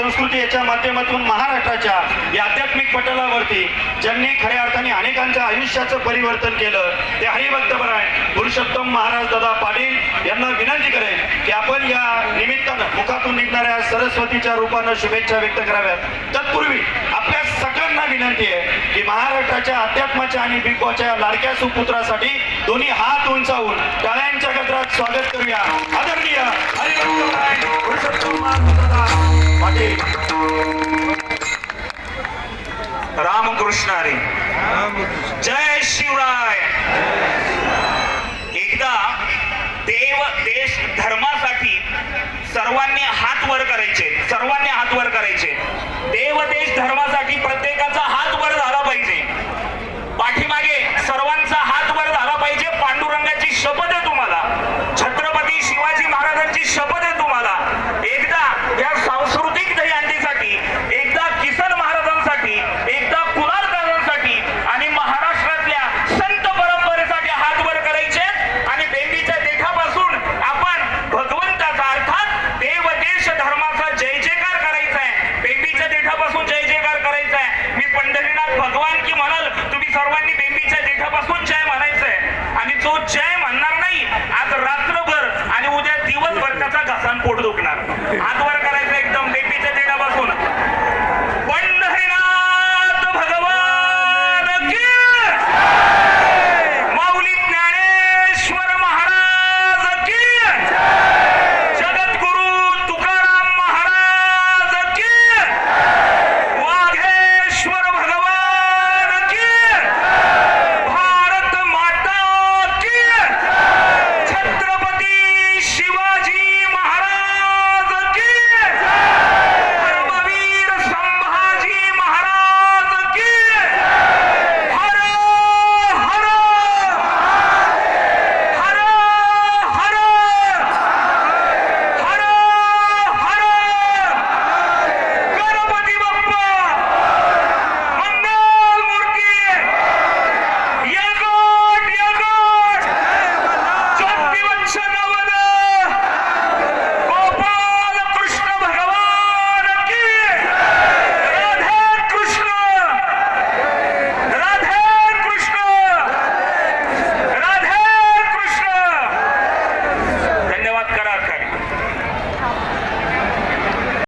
संस्कृती याच्या माध्यमातून महाराष्ट्राच्या या आध्यात्मिक पटलावरती ज्यांनी खऱ्या अर्थाने अनेकांच्या आयुष्याचं परिवर्तन केलं ते हरिभक्त बराय. पुरुषोत्तम महाराज दादा पाटील यांना विनंती करेन की आपण या निमित्तानं मुखातून निघणाऱ्या सरस्वतीच्या रूपानं शुभेच्छा व्यक्त कराव्यात. तत्पूर्वी आपल्या सगळ्यांना विनंती आहे की महाराष्ट्राच्या अध्यात्माच्या आणि बिगबॉच्या लाडक्या सुपुत्रासाठी दोन्ही हात उंचावून टाळ्यांच्या गजरात स्वागत करूया. आदरणीय पाटील रामकृष्ण हरी. जय शिवराय. एकदा देव देश धर्मासाठी सर्वांनी हात वर करायचे. सर्वांनी हात वर करायचे. ব্যানার্জির শপথ போட்டு தூக்கினார் அது